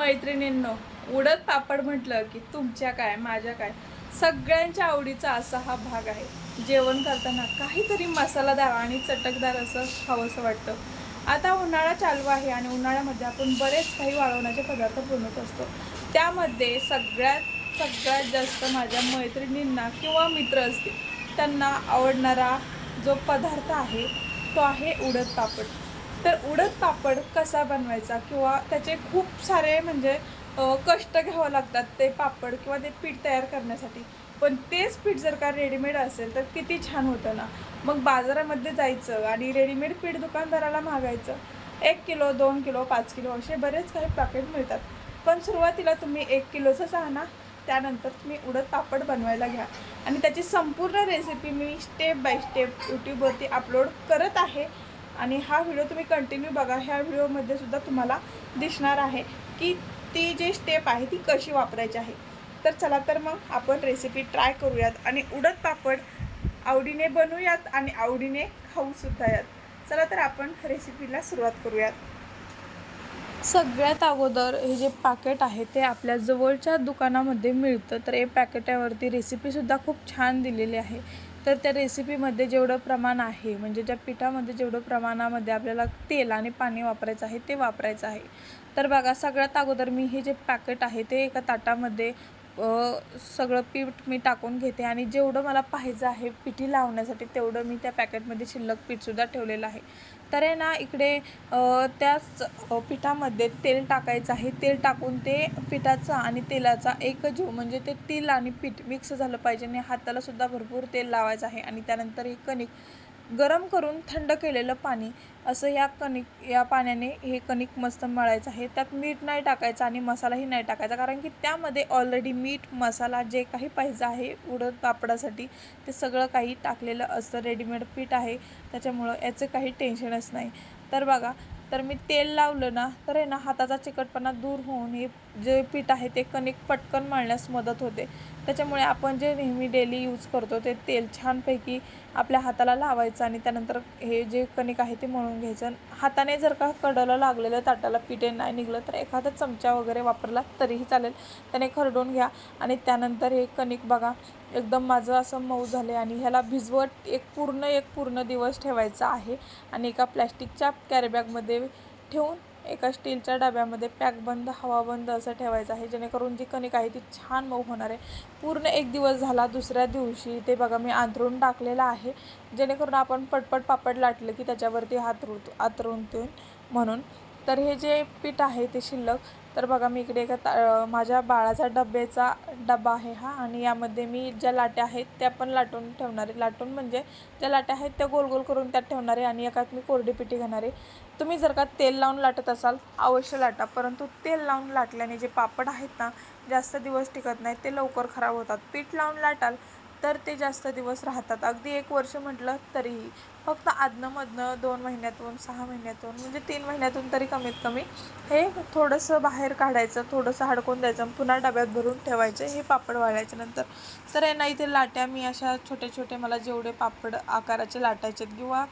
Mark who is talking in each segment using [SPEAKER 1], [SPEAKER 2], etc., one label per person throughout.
[SPEAKER 1] मैत्रिणींनो उडद पापड म्हटलं की तुमच्या काय माझ्या काय? सगळ्यांच्या आवडीचा असा हा भाग आहे. जेवण करताना काहीतरी मसालादार आणि चटकदार असं खावंसं वाटतं. आता उन्हाळा चालू आहे आणि उन्हाळ्यामध्ये आपण बरेच काही वाळवण्याचे पदार्थ बनवत असतो. त्यामध्ये सगळ्यात सगळ्यात जास्त माझ्या मैत्रिणींना किंवा मित्र असतील त्यांना आवडणारा जो पदार्थ आहे तो आहे उडद पापड. तर उडद पापड कसा बनवायचा किंवा त्याचे खूप सारे म्हणजे कष्ट घ्यावं लागतात ते पापड किंवा ते पीठ तयार करण्यासाठी. पण तेच पीठ जर का रेडीमेड असेल तर किती छान होतं ना. मग बाजारामध्ये जायचं आणि रेडीमेड पीठ दुकानदाराला मागायचं. एक किलो दोन किलो पाच किलो असे बरेच काही पॅकेट मिळतात. पण सुरुवातीला तुम्ही एक किलोचंच आणा त्यानंतर तुम्ही उडद पापड बनवायला घ्या. आणि त्याची संपूर्ण रेसिपी मी स्टेप बाय स्टेप यूट्यूबवरती अपलोड करत आहे. आणि हा व्हिडिओ तुम्ही कंटिन्यू बघा. ह्या व्हिडिओमध्ये सुद्धा तुम्हाला दिसणार आहे की ती जी स्टेप आहे ती कशी वापरायची आहे. तर चला तर मग आपण रेसिपी ट्राय करूयात आणि उडद पापड आवडीने बनवूयात आणि आवडीने खाऊसुद्धा यात. चला तर आपण रेसिपीला सुरुवात करूयात. सगळ्यात अगोदर हे जे पॅकेट आहे ते आपल्या जवळच्या दुकानामध्ये मिळतं. तर हे पॅकेटावरती रेसिपीसुद्धा खूप छान दिलेली आहे. तर त्या रेसिपीमध्ये जेवढं प्रमाण आहे म्हणजे ज्या पिठामध्ये जेवढं प्रमाणामध्ये आपल्याला तेल आणि पाणी वापरायचं आहे ते वापरायचं आहे. तर बघा सगळ्यात अगोदर मी हे जे पॅकेट आहे ते एका ताटामध्ये सगळं पीठ मी टाकून घेते आणि जेवढं मला पाहिजे आहे पिठी लावण्यासाठी तेवढं मी त्या पॅकेटमध्ये शिल्लक पीठसुद्धा ठेवलेलं आहे. तर आहे ना इकडे त्याच पिठामध्ये तेल टाकायचं आहे. तेल टाकून ते पिठाचा आणि तेलाचा एक जीव म्हणजे ते तेल आणि पीठ मिक्स झालं पाहिजे आणि हातालासुद्धा भरपूर तेल लावायचं आहे. आणि त्यानंतर हे कणिक गरम करून थंड केलेलं पाणी असं या कणिक या पाण्याने हे कणिक मस्त मळायचं आहे. त्यात मीठ नाही टाकायचं आणि मसालाही नाही टाकायचा. कारण की त्यामध्ये ऑलरेडी मीठ मसाला जे काही पाहिजे आहे उडद पापडासाठी ते सगळं काही टाकलेलं असतं. रेडीमेड पीठ आहे. त्याच्यामुळं याचं काही टेन्शनच नाही. तर बघा तर मी तेल लावलं ना तर आहे ना हाताचा चिकटपणा दूर होऊन हे जे पीठ आहे ते कणिक पटकन मळण्यास मदत होते. त्याच्यामुळे आपण जे नेहमी डेली यूज करतो ते तेल छानपैकी आपल्या हाताला लावायचं आणि त्यानंतर हे जे कणिक आहे ते मळून घ्यायचं. हाताने जर का कडलं लागलेलं ताटाला पिठे नाही निघलं तर एखादा चमचा वगैरे वापरला तरीही चालेल. त्याने खरडून घ्या आणि त्यानंतर हे कणिक बघा एकदम माझं असं मऊ झालं आहे आणि ह्याला भिजवत एक पूर्ण एक पूर्ण दिवस ठेवायचा आहे. आणि एका प्लॅस्टिकच्या कॅरीबॅगमध्ये ठेवून एका स्टीलच्या डब्यामध्ये पॅकबंद हवाबंद असं ठेवायचं आहे. जेणेकरून जी कणिक आहे ती छान मऊ होणार आहे. पूर्ण एक दिवस झाला दुसऱ्या दिवशी ते बघा मी आंथरून टाकलेलं आहे. जेणेकरून आपण पटपट पापड लाटलं की त्याच्यावरती हात रुत आतरून म्हणून. तर हे जे पीठ आहे ते शिल्लक तर बघा मी इकडे एका ता माझ्या बाळाचा डब्याचा डबा आहे हा. आणि यामध्ये मी ज्या लाट्या आहेत त्या पण लाटून ठेवणारे लाटून म्हणजे ज्या लाट्या आहेत त्या गोल गोल करून त्यात ठेवणारे आणि एकात मी कोरडी पिठी घेणारे तुम्ही जर का तेल लावून लाटत असाल अवश्य लाटा. परंतु तेल लावून लाटल्याने जे पापड आहेत ना जास्त दिवस टिकत नाहीत ते लवकर खराब होतात. पीठ लावून लाटाल तर ते जास्त दिवस राहतात. अगदी एक वर्ष म्हटलं तरीही. फक्त आदनंमधनं दोन महिन्यातून सहा महिन्यातून म्हणजे तीन महिन्यातून तरी कमीत कमी हे थोडंसं बाहेर काढायचं थोडंसं हडकून द्यायचं पुन्हा डब्यात भरून ठेवायचं. हे पापड वाळायच्या नंतर. तर यांना इथे लाट्या मी अशा छोटे छोटे मला जेवढे पापड आकाराचे लाटायचे आहेत किंवा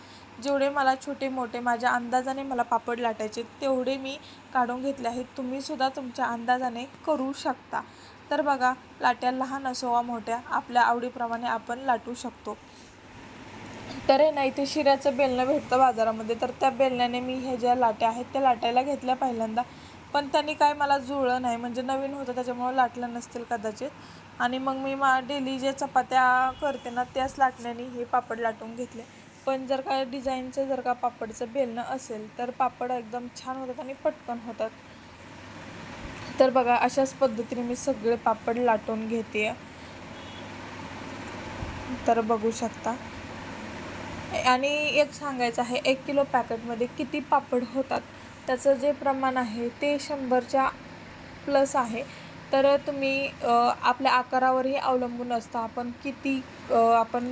[SPEAKER 1] जेवढे मला छोटे मोठे माझ्या अंदाजाने मला पापड लाटायचे तेवढे मी काढून घेतले आहेत. तुम्हीसुद्धा तुमच्या अंदाजाने करू शकता. तर बघा लाट्या लहान असो वा मोठ्या आपल्या आवडीप्रमाणे आपण लाटू शकतो. तर हे नाही ते शिऱ्याचं बेलणं भेटतं बाजारामध्ये. तर त्या बेलण्याने मी ह्या ज्या लाट्या आहेत त्या लाटायला घेतल्या पहिल्यांदा. पण त्यांनी काय मला जुळलं नाही. म्हणजे नवीन होतं त्याच्यामुळं लाटलं नसतील कदाचित. आणि मग मी मा डेली जे चपात्या करते ना त्याच लाटण्याने हे पापड लाटून घेतले. पण जर का डिझाईनचं जर का पापडचं बेलणं असेल तर पापड एकदम छान होतात आणि पटकन होतात. तर बघा अशाच पद्धतीने मी सगळे पापड लाटून घेते. तर बघू शकता. आणि एक सांगायचं आहे एक किलो पॅकेटमध्ये किती पापड होतात? त्याचं जे प्रमाण आहे ते शंभरच्या प्लस आहे. तर तुम्ही आपल्या आकारावरही अवलंबून असतं. आपण किती आपण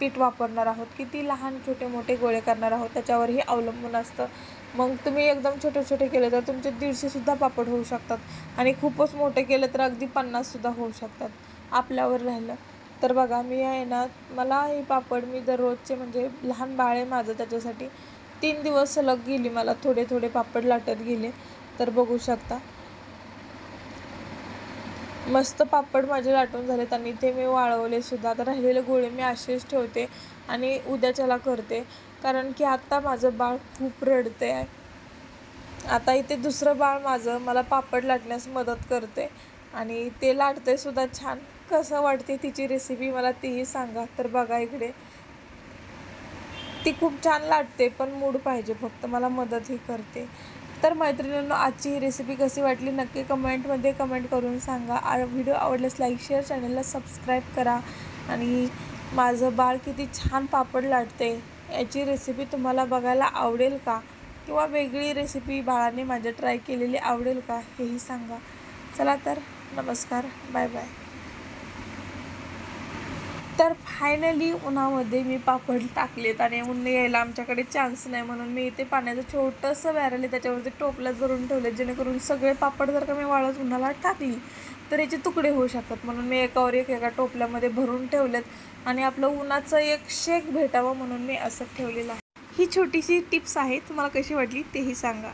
[SPEAKER 1] पीठ वापरणार आहोत किती लहान छोटे मोठे गोळे करणार आहोत त्याच्यावरही अवलंबून असतं. मग तुम्ही एकदम छोटे छोटे केले तर तुमचे दीडशेसुद्धा पापड होऊ शकतात आणि खूपच मोठे केले तर अगदी पन्नाससुद्धा होऊ शकतात आपल्यावर राहिलं. तर बघा मी आहे ना मला हे पापड मी दररोजचे म्हणजे लहान बाळ आहे माझं त्याच्यासाठी तीन दिवस सलग गेली मला थोडे थोडे पापड लाटत गेले. तर बघू शकता. मस्त पापड माझे लाटून झालेत आणि ते मी वाळवले सुद्धा. आता राहिलेले गोळे मी असेच ठेवते आणि उद्याच्याला करते. कारण की आत्ता माझं बाळ खूप रडते आहे आता इथे दुसरं बाळ माझं मला पापड लाटण्यास मदत करते. आणि ते लाटते सुद्धा छान. कसं वाटते तिची रेसिपी मला तीही सांगा. तर बघा इकडे. ती खूप छान लाटते पण मूड पाहिजे. फक्त मला मदतही करते. तर मैत्रिणींनो आजची ही रेसिपी कशी वाटली नक्की कमेंटमध्ये कमेंट करून सांगा. आ व्हिडिओ आवडल्यास लाईक शेअर चॅनलला सबस्क्राईब करा. आणि माझं बाळ किती छान पापड लाटते याची रेसिपी तुम्हाला बघायला आवडेल का? किंवा वेगळी रेसिपी बाळाने माझ्या ट्राय केलेली आवडेल का? हेही सांगा. चला तर नमस्कार. बाय बाय तर फायनली उन्हामध्ये मी पापड टाकलेत आणि ऊन यायला आमच्याकडे चान्स नाही म्हणून मी इथे पाण्याचं छोटंसं बॅरल आहे त्याच्यावरती टोपल्यात भरून ठेवले जेणेकरून सगळे पापड जर का मी वाळत उन्हाला टाकली तर याचे तुकडे होऊ शकतात. म्हणून मी एकावर एक एका टोपल्यामध्ये भरून ठेवलेत आणि आपलं उन्हाचं एक शेक भेटावं म्हणून मी असं ठेवलेलं आहे. ही छोटीशी टिप्स आहे तुम्हाला कशी वाटली तेही सांगा.